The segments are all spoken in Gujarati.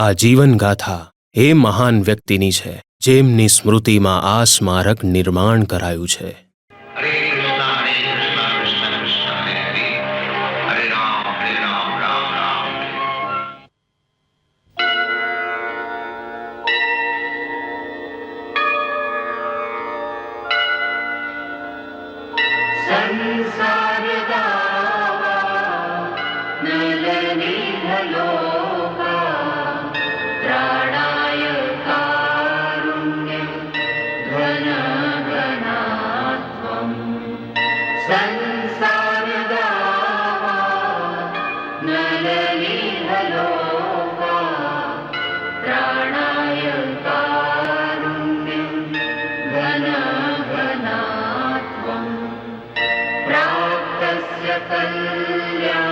આ જીવનગાથા એ મહાન વ્યક્તિની છે જેમની સ્મૃતિમાં આ સ્મારક નિર્માણ કરાયું છે. Hallelujah.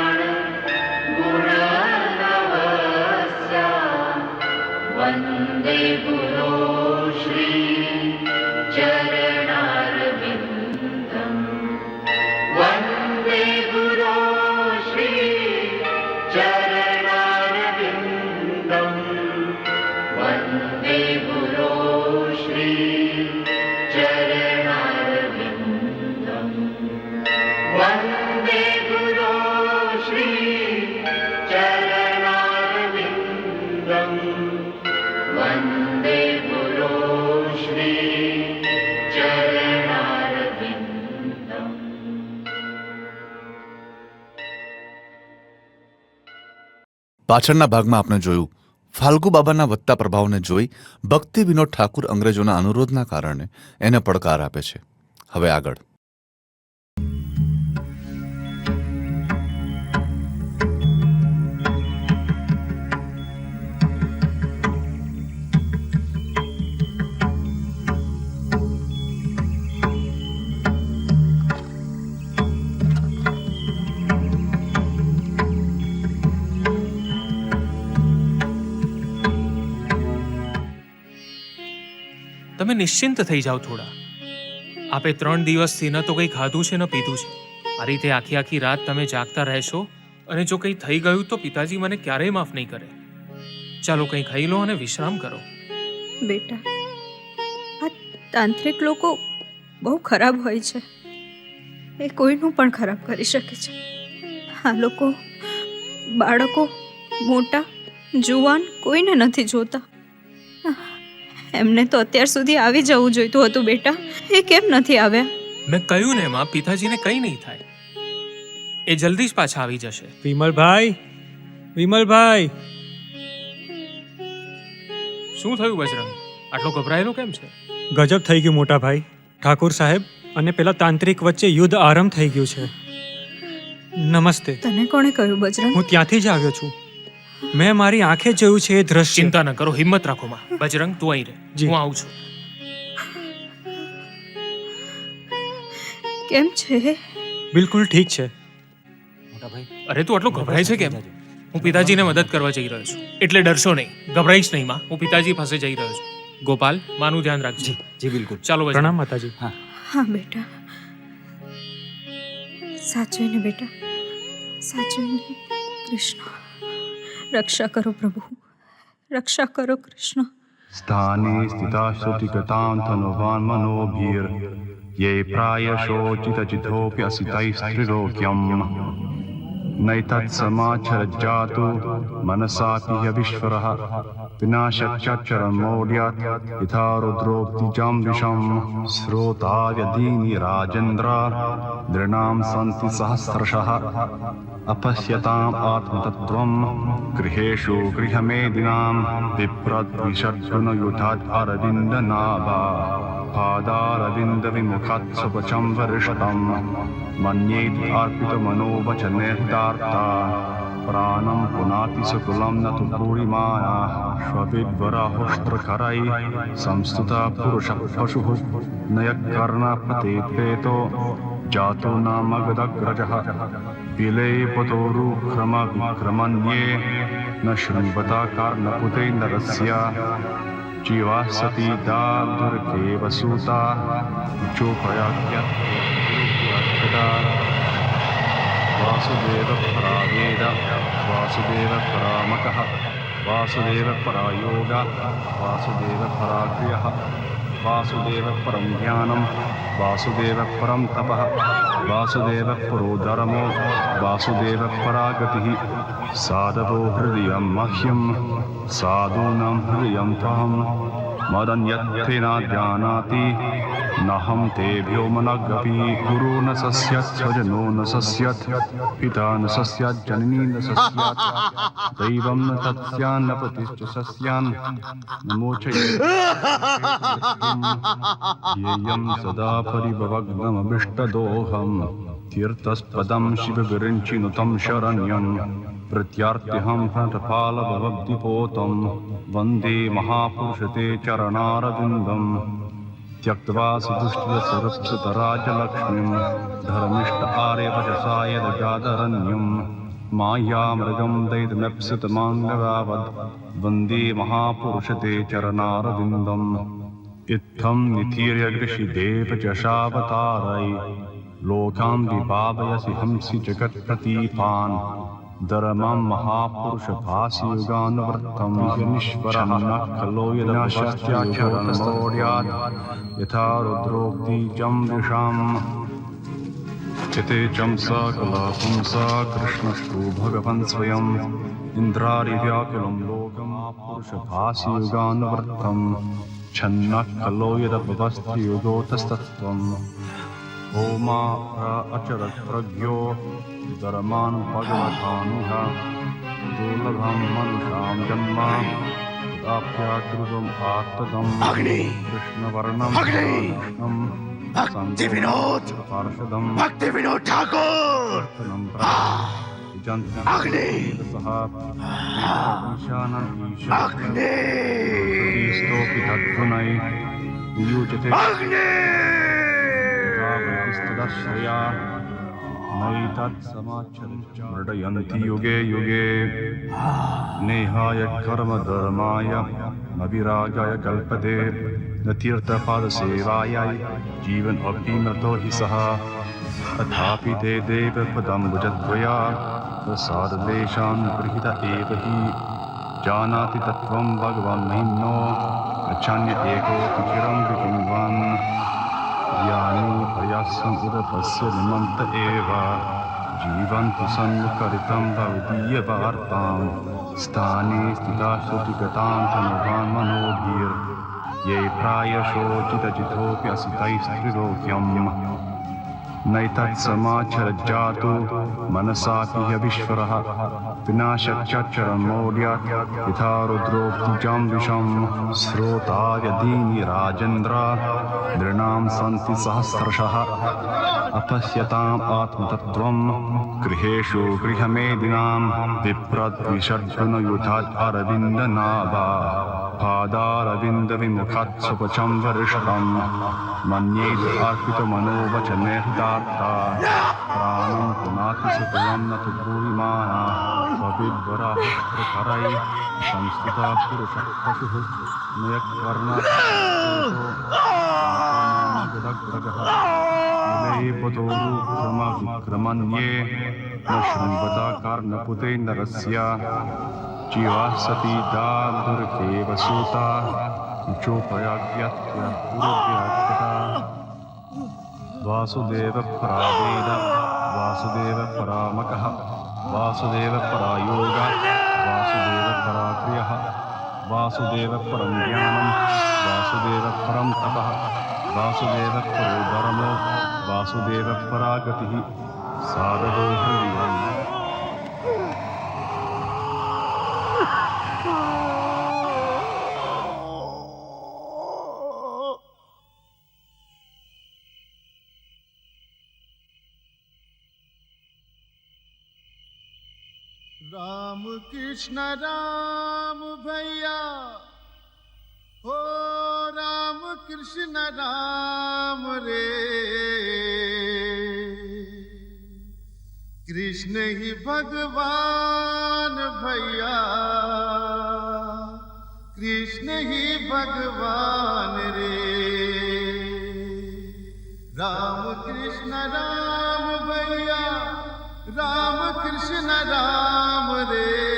પાછળના ભાગમાં આપણે જોયું, ફાલ્ગુ બાબાના વધતા પ્રભાવને જોઈ ભક્તિ વિનોદ ઠાકુર અંગ્રેજોના અનુરોધના કારણે એને પડકાર આપે છે. હવે આગળ. તમે નિશ્ચિંત થઈ જાઓ થોડા. આપે ત્રણ દિવસથી ન તો કંઈ ખાધું છે, ન પીધું છે. આ રીતે આખી આખી રાત તમે જાગતા રહેશો અને જો કંઈ થઈ ગયું તો પિતાજી મને ક્યારેય માફ નહીં કરે. ચાલો કંઈ ખાઈ લો અને વિશ્રામ કરો. બેટા, આ તાંત્રિક લોકો બહુ ખરાબ હોય છે. એ કોઈનું પણ ખરાબ કરી શકે છે. આ લોકો બાળકો, મોટા, જુવાન કોઈને નથી જોતા. એમને તો અત્યાર સુધી આવી જવું જોઈતું હતું બેટા. એ કેમ નથી આવ્યા? મેં કહ્યું ને માં પિતાજીને કંઈ નહીં થાય. એ જલ્દી જ પાછા આવી જશે. વિમલભાઈ વિમલભાઈ. શું થયું બજરંગ? આટલો ગભરાયેલો કેમ છે? ગજબ થઈ ગયું મોટા ભાઈ ઠાકુર સાહેબ અને પેલા તાંત્રિક વચ્ચે યુદ્ધ આરંભ થઈ ગયું છે. નમસ્તે. તને કોણે કહ્યું બજરંગ? હું ત્યાંથી જ આવ્યો છું. મેં મારી આંખે જોયું છે એ દ્રશ્ય. ચિંતા ન કરો હિંમત રાખો માં. બજરંગ તું અહીં રહે. હું આવું છું. કેમ છે? બિલકુલ ઠીક છે. અરે તું આટલો ગભરાય છે કેમ? હું પિતાજીને મદદ કરવા જઈ રહ્યો છું. એટલે ડરશો નહીં. ગભરાઈશ નહીં માં. હું પિતાજી પાસે જઈ રહ્યો છું. ગોપાલ માનું ધ્યાન રાખજે. જી બિલકુલ. ચાલો બજરંગ. પ્રણામ માતાજી. હા બેટા. સાચવીને બેટા. સાચવીને કૃષ્ણ. રક્ષા કરો પ્રભુ. રક્ષા કરો કૃષ્ણ. સ્થાને સ્થિતા શ્રુતિ કૃતાંતનો વાન મનોભીર યે પ્રાયશો ચિતચિતોપ્ય અસિતૈસ્ત્રિરોગ્યમ नैतत्समाचरज्जातु मनसापि ह्यविश्वरः विनाशच्चरमौढ्यात् यथा रुद्रोक्तिजां विषं स्रोताव्यदीनि राजेन्द्र दृढां सन्ति सहस्रशः अपश्यताम् आत्मतत्त्वं गृहेषु गृहमेदिनां विप्रद्विषद्गुणयुधात् अरविन्दनाभा पादारविन्दविमुखात् सुपचं वरिष्ठं मन्येत् प्राप्ता प्राणं पुनाति स कुलं न तु पूरिमायाः श्वपिद्वराहुष्ट्रकरै संस्तुता पुरुषः पशुः नयकर्णप्रतिपेतो जातो नामगदग्रजः विलेपतोरुक्रमविक्रमन्ये न शृण्वताकार्णपुते नरस्य। जीवाः सती दादुर्गेव सूता जो वासुदेवपरावेद वासुदेवपरामकः वासुदेवपरायोग वासुदेवपराक्रियः वासुदेवपरं ज्ञानं वासुदेवपरं तपः वासुदेवपरो धर्मो वासुदेवपरागतिः साधवो हृदयं मह्यं साधूनां हृदयं त्वहं मदन्यत्थेन जानाति नहं तेभ्यो मनगपि गुरु न सस्यत् स्वजनो न सस्यत् पिता न सस्यात् जननी न सस्यात् दैवं न तत्स्यान्न प्रतिश्च सस्यान् नमोचयेयं सदा परिभवग्नमभिष्टदोहम् तीर्थस्पदं शिवविरिञ्चिनुतं शरण्यं प्रत्यार्त्यहं हठपालभवद्दिपोतं वन्दे महापुरुषते चरणारविन्दम् त्यक्त्वा सुरस्वतराजलक्ष्मीं धर्मिष्ट आर्यवचसाय जादरण्यं माह्यामृगं वन्दे महापुरुषते चरणारविन्दम्। इत्थं विथीर्यकृषिदेव चशावतारै लोकान् विपादयसि हंसि जगत्प्रतीपान्। Dharamam Mahapurusha Bhasyuganavrattam Yanishvaram Nakhalo Yadavasya Charanmoryad Yatharudrogdi Jamvisham Chite Chamsa Kala Pumsa Krishnashtu Bhagavan Swayam Indrarivyakalam Lokam Mahapurusha Bhasyuganavrattam Channakalo Yadavasya Yogotastatvam હોમા અચરસ્રજ્યો ધર્માન ભગવથાનુહ દુર્લભમ મનુષામ જન્મા પ્રાપ્યાકૃતમ આત્તકમ કૃષ્ણવર્ણમ કૃષ્ણમ ભક્તિ વિનોદ પાર્ષદમ ભક્તિ Vinod Thakor Agni! Agni! Agni! तद्गुणै नियुजते तदाश्रया नैतत्समाचरयन्ति युगे युगे नेहाय कर्मधर्माय अविरागाय कल्पते न तीर्थपादसेवायै जीवन अपि मृतो हि सः तथापि ते देवपदम्बुजद्वया प्रसाददेशान् गृहीत एव हि जानाति तत्त्वं भगवान् महिम्नो गच्छान्य एकोऽपि चिरं विपिन्वान् यानि प्रयासम् उदपस्य निमन्त एव। जीवन्ति सन्मुखरितं भवदीयवार्तां। स्थाने स्थिता श्रुतिगतां तनुवान् मनोभिर् प्रायशोचितजितोऽपि असितैस्त्रिलोक्यम् नैतत्समाचरज्जातु मनसापि ह्यविश्वरः विनाशच्चरं मौढ्यात् यथा रुद्रोक्तिजं विषं स्रोता यदीनि राजेन्द्र नृणां सन्ति सहस्रशः अपश्यताम् आत्मतत्त्वं गृहेषु गृहमेदिनां विप्रद्विषड्गुणयुधात् अरविन्दनाभा पादारविन्दविमुखात् सुपचं वरिष्ठं मन्येद अर्पितमनोवचनेर्दात्ता प्राणं पुनाति सुतलं न तु भूरिमाना स्वविद्वराहस्त्रकरै संस्कृता पुरुषः पशुः विलेपतोरुक्रमविक्रमण्ये न शृण्वता कार्णपुते नरस्य जीवा सती दादुर्देव सूता चोपयाज्ञत्य पुरुव्याज्ञता वासुदेवपरावेद वासुदेवपरामकः वासुदेवपरायोग वासुदेवपराक्रियः वासुदेवपरं ज्ञानं वासुदेवपरं तपः वासुदेवपरो धर्मो वासुदेव परागति साधवो राम कृष्ण राम भैया हो कृष्ण राम रे। कृष्ण ही भगवान भैया। कृष्ण ही भगवान रे। राम कृष्ण राम भैया, राम कृष्ण राम रे।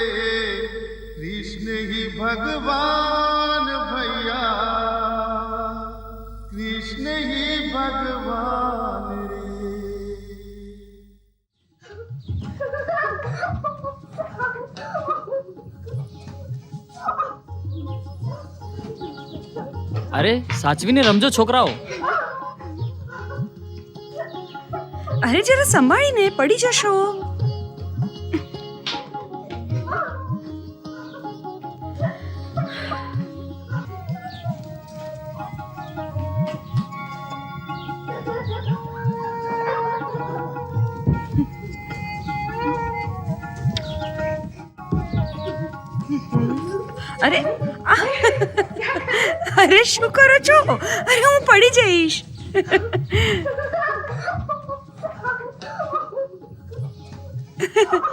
कृष्ण ही भगवान અરે સાચવીને રમજો છોકરાઓ. અરે જરા સંભાળીને પડી જશો. અરે શું કરો છો? અરે હું પડી જઈશ.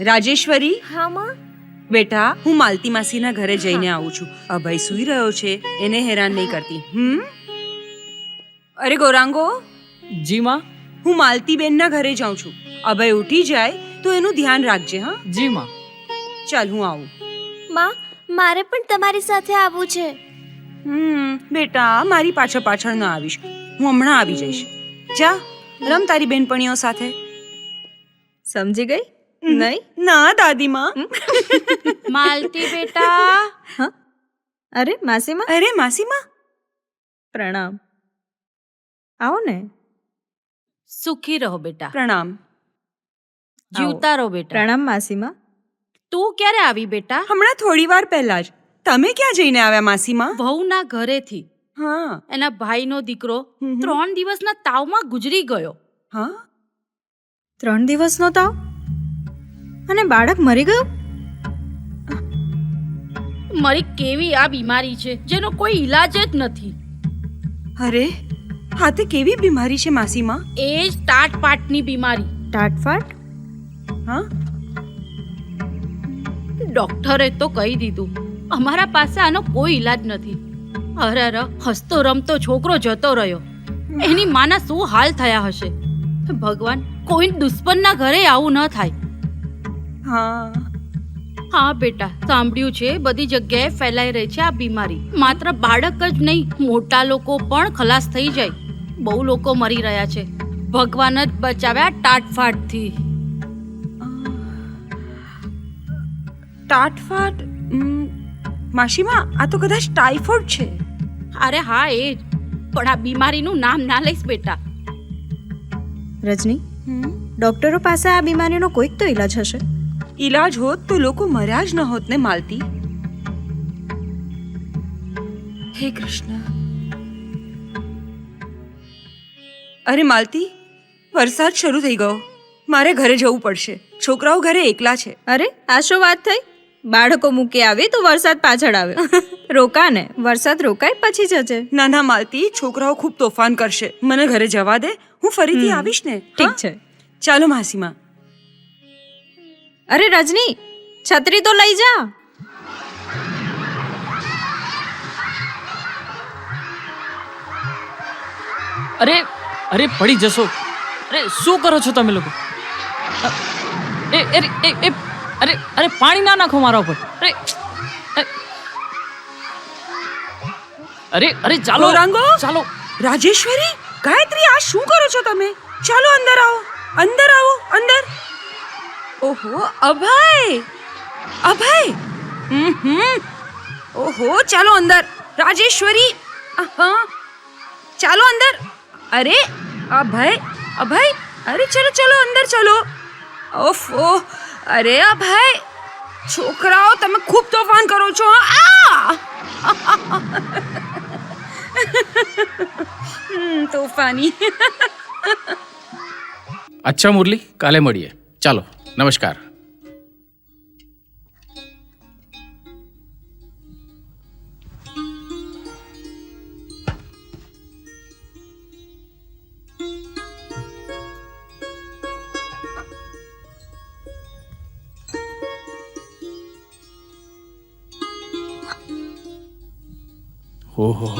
રાજેશ્વરી? હા માં. બેટા હું માલતી માસીના ઘરે જઈને આવું છું. અભય સૂઈ રહ્યો છે. એને હેરાન નહીં કરતી. હમ? અરે ગૌરાંગો. જી માં. હું માલતી બેનના ઘરે જાઉં છું. અભય ઉઠી જાય તો એનું ધ્યાન રાખજે હા? જી માં. ચાલ હું આવું. માં મારે પણ તમારી સાથે આવવું છે. હમ બેટા મારી પાછળ પાછળ ન આવીશ. હું હમણાં આવી જઈશ. જા રમ તારી બેનપણીઓ સાથે. સમજી ગઈ? નહીં? ના દાદીમાં. માલતી બેટા. અરે માસીમાં? અરે માસીમાં. પ્રણામ. આવો ને. સુખી રહો બેટા. પ્રણામ. જીવતા રહો બેટા. પ્રણામ માસીમાં. તું ક્યારે આવી બેટા? હમણાં થોડી વાર પહેલા જ. તમે ક્યાં જઈને આવ્યા માસીમાં? વહુના ઘરેથી. હા. એના ભાઈનો દીકરો. ત્રણ દિવસના તાવમાં ગુજરી ગયો. હા? ત્રણ દિવસનો તાવ? અને બાળક મરી ગયું? મારી કેવી આ બીમારી છે જેનો કોઈ ઈલાજ જ નથી. અરે હા તે કેવી બીમારી છે માસીમાં? એ જ તાટપાટની બીમારી. તાટફાટ? હા? ડોક્ટરે તો કહી દીધું અમારા પાસે આનો કોઈ ઈલાજ નથી. અરે અરે હસતો રમતો છોકરો જતો રહ્યો. એની માના શું હાલ થયા હશે? ભગવાન કોઈ દુશ્મનના ઘરે આવું ન થાય. હા. હા બેટા સાંભળ્યું છે બધી જગ્યાએ ફેલાઈ રહી છે આ બીમારી. માત્ર બાળક જ નહીં મોટા લોકો પણ ખલાસ થઈ જાય. બહુ લોકો મરી રહ્યા છે. ભગવાન જ બચાવ્યા ટાટફાટથી ટાટફાટ માસીમાં આ તો કદાચ ટાઇફોઇડ છે. અરે હા એ જ. પણ આ બીમારીનું નામ ના લઈશ બેટા. રજની ડોક્ટરો પાસે આ બીમારીનો કોઈક તો ઈલાજ હશે. ઈલાજ હોત તો લોકો મર્યા જ ન હોત ને માલતી. હે કૃષ્ણ. અરે માલતી વરસાદ શરૂ થઈ ગયો. મારે ઘરે જવું પડશે. છોકરાઓ ઘરે એકલા છે. અરે આ શું વાત થઈ? બાળકો મૂકી આવે તો વરસાદ પાછળ આવ્યો રોકા ને વરસાદ રોકાય પછી જજે. ના ના માલતી છોકરાઓ ખૂબ તોફાન કરશે. મને ઘરે જવા દે. હું ફરીથી. આવીશ ને. ઠીક છે. ચાલો માસીમાં. અરે રજની છત્રી તો લઈ જા. અરે અરે પડી જશો. અરે શું કરો છો તમે લોકો? એ અરે એ અરે અરે પાણી ના નાખો મારા ઉપર. અરે અરે, અરે ચાલો ગૌરાંગો? ચાલો. રાજેશ્વરી ગાયત્રી આ શું કરો છો તમે? ચાલો અંદર આવો અંદર આવો અંદર. ઓહો, અભય! અભય! હમ હમ. ઓહો, ચાલો અંદર. રાજેશ્વરી! હા ચાલો અંદર. અરે, અભય અભય. અરે, ચલો ચલો, અંદર ચલો. ઓફો અરે, અભય. છોકરાઓ, તમે ખૂબ તોફાન કરો છો આ! તોફાની. અચ્છા મુરલી, કાલે મળીએ. ચાલો. નમસ્કાર. ઓહો,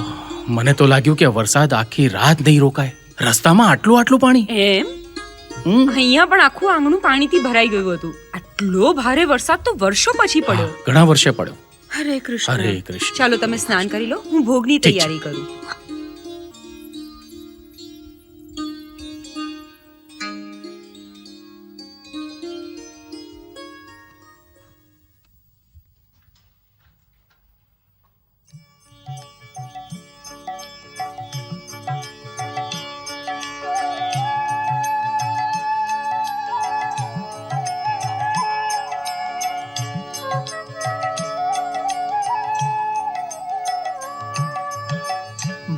મને તો લાગ્યું કે વરસાદ આખી રાત નહીં રોકાય. રસ્તામાં આટલું આટલું પાણી? એમ? અહીંયા પણ આખું આંગણું પાણીથી ભરાઈ ગયું હતું. આટલો ભારે વરસાદ તો વર્ષો પછી પડ્યો. ઘણા વર્ષે પડ્યો. હરે કૃષ્ણ. હરે કૃષ્ણ. ચાલો તમે સ્નાન કરી લો હું ભોગની તૈયારી કરું.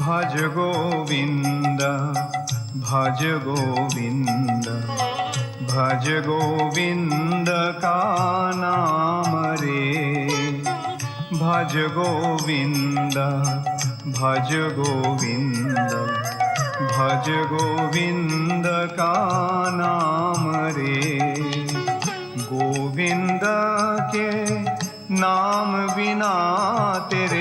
भज गोविन्द भज गोविन्द भज गोविन्द का नाम रे भज गोविन्द भज गोविन्द भज गोविन्द का नाम रे गोविंद के नाम बिना तेरे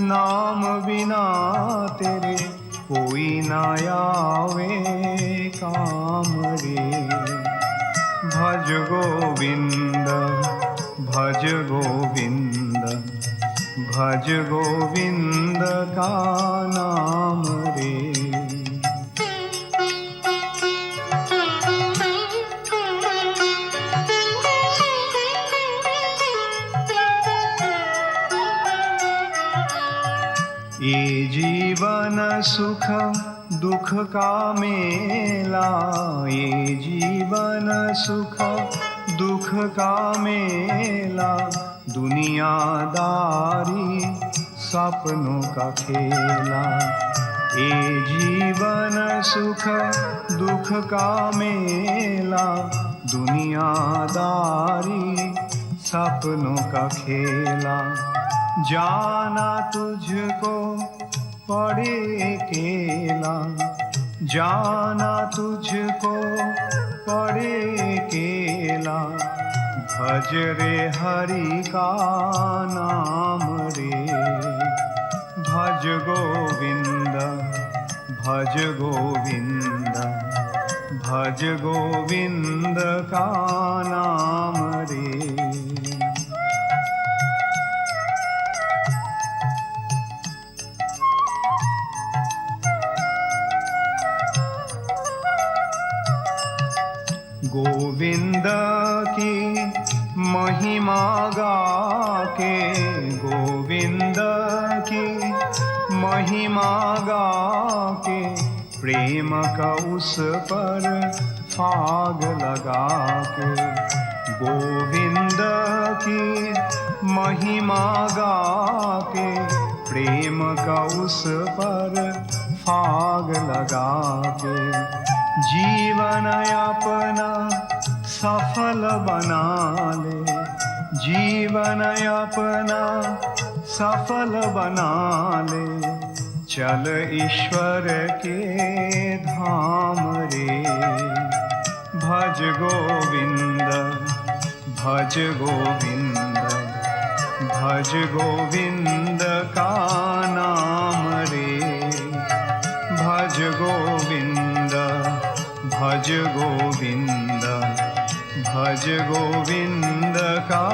નામ વિના તેરે કોઈ ના આવે કામ રે ભજ ગોવિંદ ભજ ગોવિંદ ભજ ગોવિંદ કા નામ રે सुख दुख का मेला, ये जीवन सुख दुख का मेला। दुनियादारी सपनों का खेला, ये जीवन सुख दुख का मेला। दुनियादारी सपनों का खेला, जाना तुझको पड़े केला जाना तुझको पड़े केला भज रे हरि का नाम रे भज गोविंद भज गोविंद भज गोविंद का नाम रे गोविंद की महिमा गा के, गोविंद की महिमा गा के, प्रेम का उस पर फाग लगा के, गोविंद की महिमा गा के, प्रेम का उस पर फाग लगा के। जीवन अपना सफल बना ले जीवन अपना सफल बना ले चल ईश्वर के धाम रे। भज गोविंद भज गोविंद भज गोविंद का नाम भज गोविंद भज गोविंद का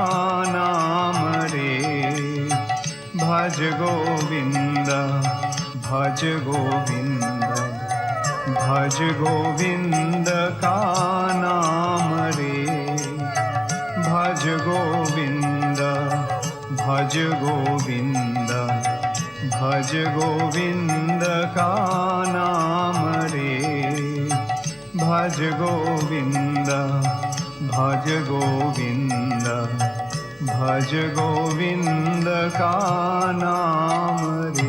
नाम रे भज गोविंद भज गोविंद भज गोविंद का नाम रे भज गोविंद भज गोविंद भज गोविंद का नाम रे भज गोविन्द भज गोविन्द भज गोविन्द का नाम रे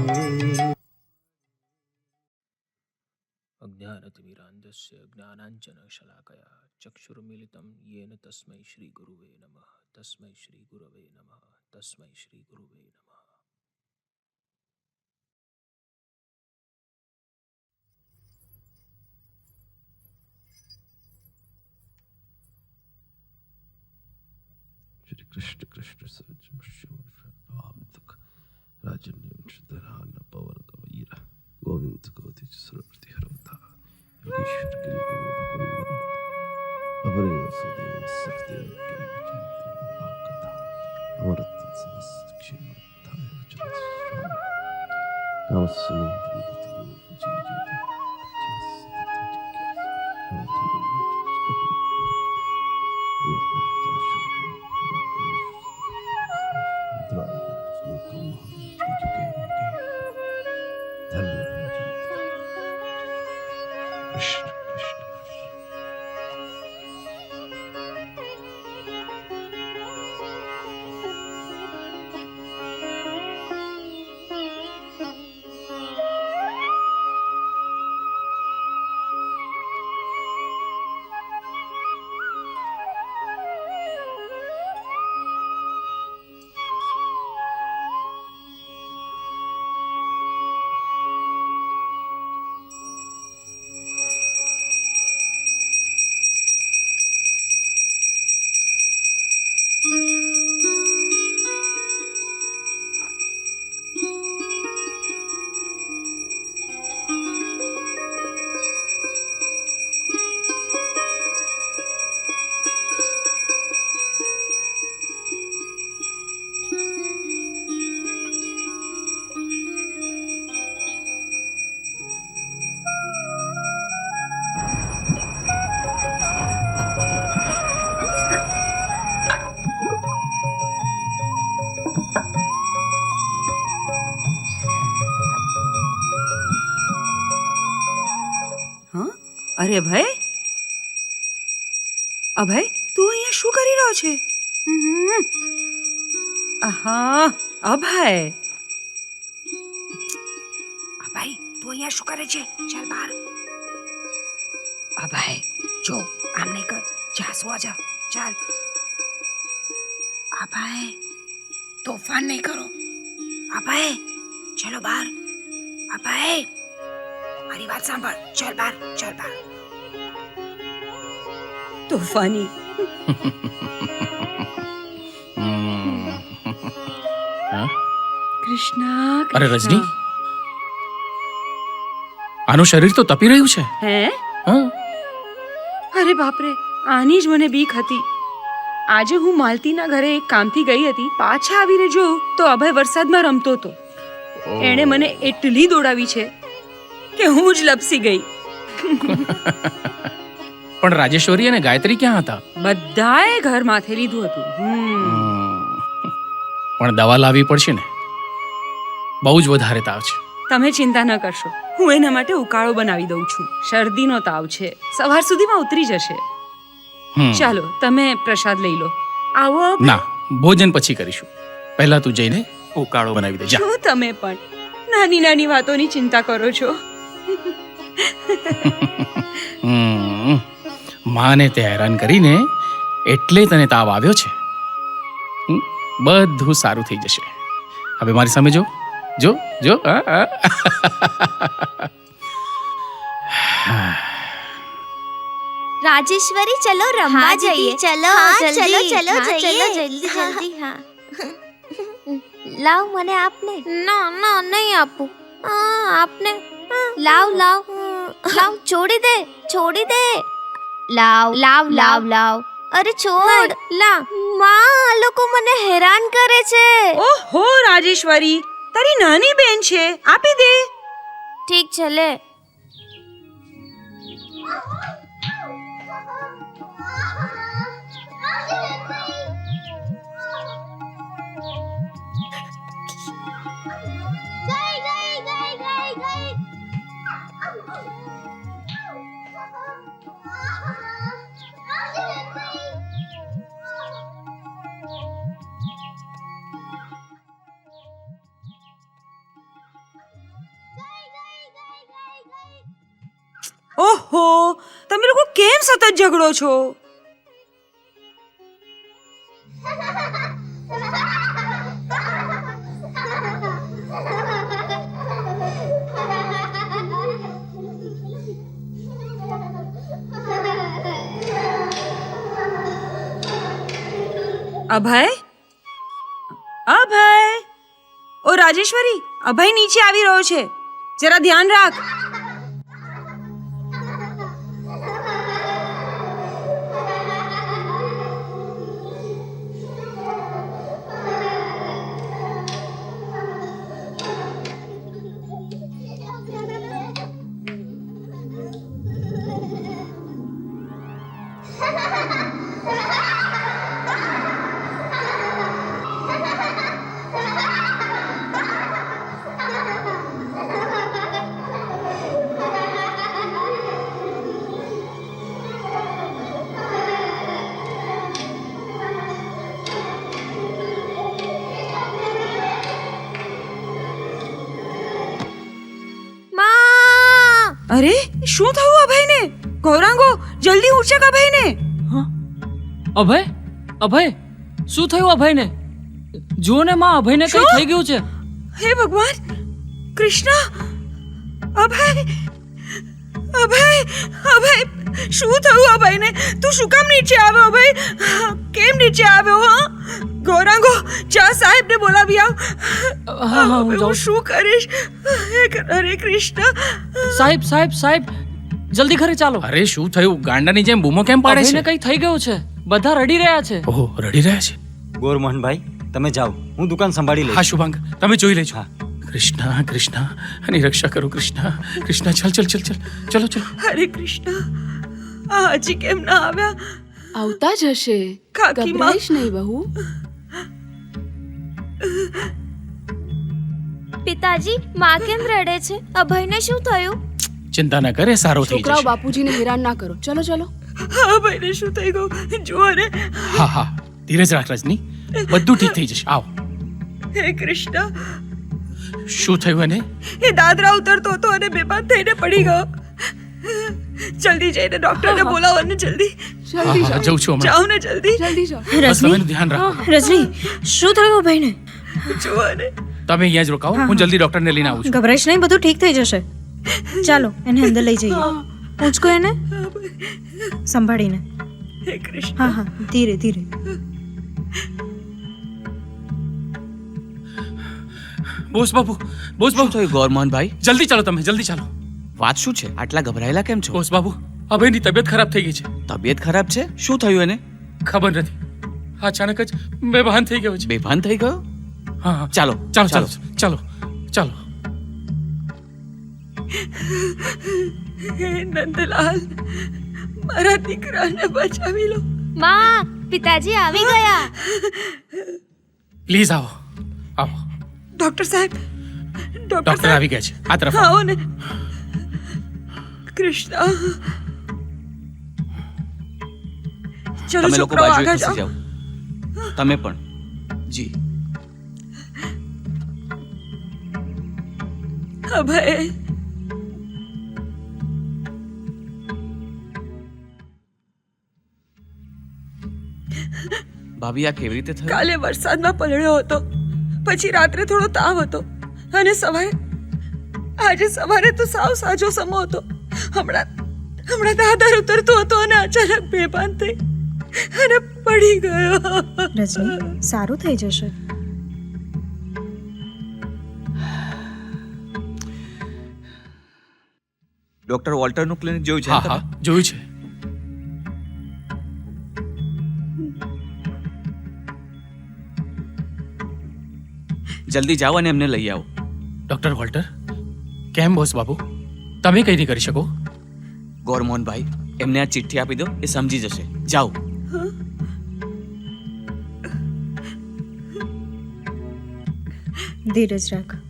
अज्ञानतिमिरान्धस्य ज्ञानाञ्जनशलाकया चक्षुर्मिलितं येन तस्मै श्रीगुरुवे नमः तस्मै श्रीगुरवे नमः तस्मै श्रीगुरुवे नमः શ્રી કૃષ્ણ કૃષ્ણ સર્જમ શિવંતક રાજન્યમ ચિતરાન પવન કવૈર ગોવિંદ ગોતી સરવર્તિ હરવતા. યોગેશ્વર ગિરી ગુરુ અવરે સુદેવ સખદેવ અમરત સમસ્ત ક્ષેમ થાય વચન કામસ્મી અરે ભાઈ. અભય તું અહીંયા શું કરી રહ્યો છે. આહા અભય અભય તું અહીંયા શું કરે છે? ચાલ બહાર. અભય જો, આમ નહીં કર. જા સુવા જા. ચાલ. અભય તોફાન નહીં કરો. અભય ચલો બહાર. અભય મારી વાત સાંભળ. ચાલ બહાર ચાલ બહાર. તોફાની. કૃષ્ણા અરે રજની આનું શરીર તો તપી રહ્યું છે. હે? અરે બાપરે આની જ મને બીક હતી. આજે હું માલતીના ઘરે એક કામથી ગઈ હતી. પાછા આવીને જોયું તો અભય વરસાદમાં રમતો હતો એણે મને એટલી દોડાવી છે કે હું જ લપસી ગઈ. પણ રાજેશ્વરી અને ગાયત્રી ક્યાં હતા? બધાએ ઘર માથે લીધું હતું. હમ. પણ દવા લાવવી પડશે ને? બહુ જ વધારે તાવ છે. તમે ચિંતા ન કરશો. હું એના માટે ઉકાળો બનાવી દઉં છું. શરદીનો તાવ છે. સવાર સુધીમાં ઉતરી જશે. હમ. ચાલો તમે પ્રસાદ લઈ લો. આવો. ના ભોજન પછી કરીશું. પહેલા તું જઈને ઉકાળો બનાવી દે. જા. શું તમે પણ નાની નાની વાતોની ચિંતા કરો છો. હમ. માને તે હેરાન કરીને એટલે તને તાવ આવ્યો છે? બધું સારું થઈ જશે. હવે મારી સામે જો જો જો રાજેશ્વરી ચલો રમવા જઈએ. ચલો ચલો ચલો ચલો જલ્દી જલ્દી હા. લાવ મને આપને. ના ના નહીં આપું. આપને. લાવ લાવ. લાવ છોડી દે છોડી દે. લાવ લાવ લાવ. લાવ અરે છોડ લા. માં આ લોકો મને હેરાન કરે છે. ઓહો રાજેશ્વરી તારી નાની બેન છે. આપી દે. ઠીક છે લે. ઓહો, તમે લોકો કેમ સતત ઝઘડો છો? અભય? અભય? ઓ રાજેશ્વરી, અભય નીચે આવી રહ્યો છે. જરા ધ્યાન રાખ. અભય? શું થયું અભયને? જુઓ ને માં અભયને કઈ શું? થઈ ગયું છે? હે ભગવાન! કૃષ્ણ! અભય! અભય! અભય! શું થયું અભયને? તું શું કામ નીચે આવ્યો અભય? કેમ નીચે આવ્યો હા? ગોરાંગો ચા સાહેબને બોલાવી આવ. હા, શું કરીશ? હે હરે કૃષ્ણ! સાહેબ સાહેબ સાહેબ જલ્દી ઘરે ચાલો. અરે શું થયું? ગાંડાની જેમ બૂમો કેમ પાડે છે? કઈ થઈ ગયું છે? બધા રડી રહ્યા છે. ઓહો રડી રહ્યા છે? ગોરમોહનભાઈ તમે જાઓ. હું દુકાન સંભાળી લઈશ. હા શુભાંગ તમે જોઈ લેજો. કૃષ્ણ કૃષ્ણ અને રક્ષા કરો કૃષ્ણ. કૃષ્ણ ચાલ ચાલ ચાલ ચાલ. ચલો ચલો. હરે કૃષ્ણ આ હજી કેમ ના આવ્યા? આવતા જ હશે. ગભરાઈશ નહીં બહુ. પિતાજી માં કેમ રડે છે? અભયને શું થયું? ચિંતા ના કરે સારો થઈ છોકરાઓ જશે. બાપુજીને હેરાન ના કરો. ચલો ચલો. હા ભાઈને શું થઈ ગયું? જુઓ ને. હા હા ધીરજ રાખ રજની. બધું ઠીક થઈ જશે. આવો. હે કૃષ્ણ. શું થયું એને? એ દાદરા ઉતરતો હતો અને બેભાન થઈને પડી ગયો. જલ્દી જઈને ડોક્ટરને બોલાવો ને જલ્દી. જલ્દી હા, જઉં છું હમણાં. જાઓ ને જલ્દી. જલ્દી જાઓ. બસ ધ્યાન રાખો. રજની શું થયું ભાઈને? જુઓ ને. તમે અહીંયા જ રોકાવો હું જલ્દી ડોક્ટરને લઈને આવું છું. ગભરાશ નહીં બધું ઠીક થઈ જશે. ચાલો એને અંદર લઈ જઈએ. ઊંચકો એને? સંભાળીને. હા હા ધીરે ધીરે. બોસ બાપુ બોસ બાપુ. થયું ગોરમોહનભાઈ? જલ્દી ચાલો તમે જલ્દી ચાલો. વાત શું છે? આટલા ગભરાયેલા કેમ છો? બોસ બાબુ અભયની તબિયત ખરાબ થઈ ગઈ છે. તબિયત ખરાબ છે? શું થયું એને? ખબર નથી. અચાનક જ બેભાન થઈ ગયો છે. બેભાન થઈ ગયો? હા હા. ચાલો ચાલો. ચાલો ચાલો ચાલો. હે નંદલાલ મારા દીકરાને બચાવી લો. માં પિતાજી આવી ગયા. પ્લીઝ આવો આવો. ડોક્ટર સાહેબ ડોક્ટર આવી ગયા છે આ તરફ આવો. ને. કૃષ્ણ. ચલો તમે લોકો જાઓ. તમે પણ. જી. અભય ભાભી આ કેવી રીતે થયું? કાલે વરસાદમાં પલળ્યો હતો. પછી રાત્રે થોડો તાવ હતો. અને સવારે આજે સવારે તો સાવ સાજો સમો હતો. હમણાં હમણાં દાદર ઉતરતો હતો અને અચાનક બેભાન થઈ અને પડી ગયો. રજની સારું થઈ જશે. ડોક્ટર વોલ્ટરનું ક્લિનિક જોયું છે જોયું છે. જલ્દી જાઓ અને એમને લઈ આવો. ડોક્ટર વોલ્ટર કેમ બોસ બાબુ? તમે કઈ નહીં કરી શકો. ગોરમોહનભાઈ એમને આ ચિઠ્ઠી આપી દો એ સમજી જશે. જાઓ. ધીરજ રાખ.